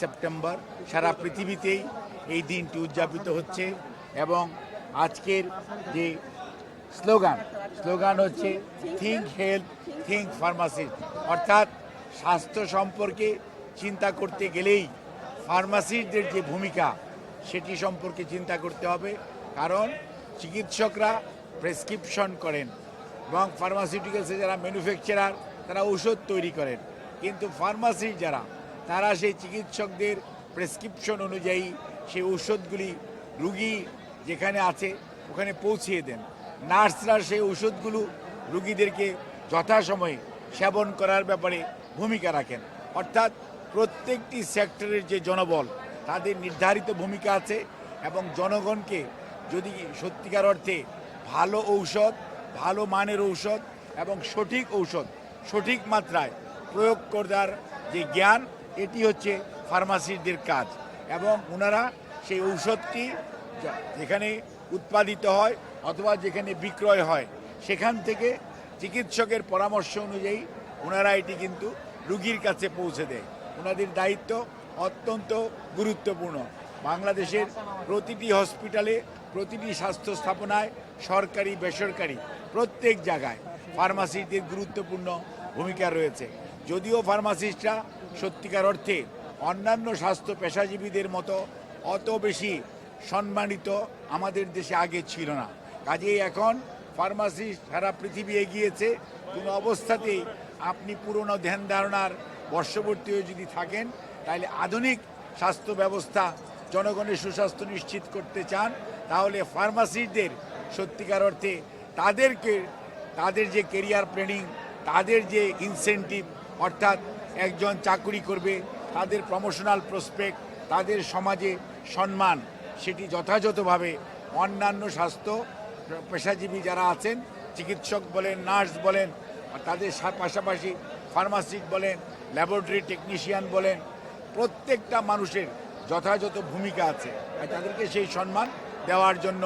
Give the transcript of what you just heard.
September সারা পৃথিবীতেই এই দিনটি উদযাপিত হচ্ছে এবং আজকের যে স্লোগান স্লোগান হচ্ছে থিঙ্ক হেলথ থিঙ্ক ফার্মাসি অর্থাৎ স্বাস্থ্য সম্পর্কে চিন্তা করতে গেলেই ফার্মাসিস্টদের যে ভূমিকা, সেটি সম্পর্কে চিন্তা করতে হবে। কারণ চিকিৎসকরা প্রেসক্রিপশন করেন এবং ফার্মাসিউটিক্যালসে যারা ম্যানুফ্যাকচারার, তারা ঔষধ তৈরি করেন। কিন্তু ফার্মাসি যারা তারা সেই চিকিৎসকদের প্রেসক্রিপশন অনুযায়ী সেই ঔষধগুলি রুগী যেখানে আছে ওখানে পৌঁছিয়ে দেন। নার্সরা সেই ওষুধগুলো রুগীদেরকে যথাসময়ে সেবন করার ব্যাপারে ভূমিকা রাখেন। অর্থাৎ প্রত্যেকটি সেক্টরের যে জনবল, তাদের নির্ধারিত ভূমিকা আছে এবং জনগণকে যদি সত্যিকার অর্থে ভালো ঔষধ, ভালো মানের ঔষধ এবং সঠিক ঔষধ সঠিক মাত্রায় প্রয়োগ করার যে জ্ঞান এটি হচ্ছে ফার্মাসিস্টদের কাজ। এবং ওনারা সেই ঔষধটি যেখানে উৎপাদিত হয় অথবা যেখানে বিক্রয় হয়, সেখান থেকে চিকিৎসকের পরামর্শ অনুযায়ী ওনারা এটি কিন্তু রুগীর কাছে পৌঁছে দেয়। ওনাদের দায়িত্ব অত্যন্ত গুরুত্বপূর্ণ। বাংলাদেশের প্রতিটি হসপিটালে, প্রতিটি স্বাস্থ্য স্থাপনায় সরকারি, বেসরকারি প্রত্যেক জায়গায় ফার্মাসিস্টদের গুরুত্বপূর্ণ ভূমিকা রয়েছে। যদিও ফার্মাসিস্টরা সত্যিকার অর্থে অন্যান্য স্বাস্থ্য পেশাজীবীদের মতো অত বেশি সম্মানিত আমাদের দেশে আগে ছিল না। কাজেই এখন ফার্মাসিস্ট সারা পৃথিবী এগিয়েছে। কোনো অবস্থাতেই আপনি পুরনো ধ্যান ধারণার বর্ষবর্তী হয়ে যদি থাকেন, তাহলে আধুনিক স্বাস্থ্য ব্যবস্থা জনগণের সুস্বাস্থ্য নিশ্চিত করতে চান, তাহলে ফার্মাসিস্টদের সত্যিকার অর্থে তাদেরকে, তাদের যে কেরিয়ার প্ল্যানিং, তাদের যে ইনসেন্টিভ অর্থাৎ একজন চাকুরি করবে, তাদের প্রমোশনাল প্রসপেক্ট তাদের সমাজে সম্মান, সেটি যথাযথভাবে অন্যান্য স্বাস্থ্য, পেশাজীবী যারা আছেন, চিকিৎসক বলেন, নার্স বলেন তাদের পাশাপাশি ফার্মাসিস্ট বলেন ল্যাবরেটরি টেকনিশিয়ান বলেন, প্রত্যেকটা মানুষের যথাযথ ভূমিকা আছে। তাদেরকে সেই সম্মান দেওয়ার জন্য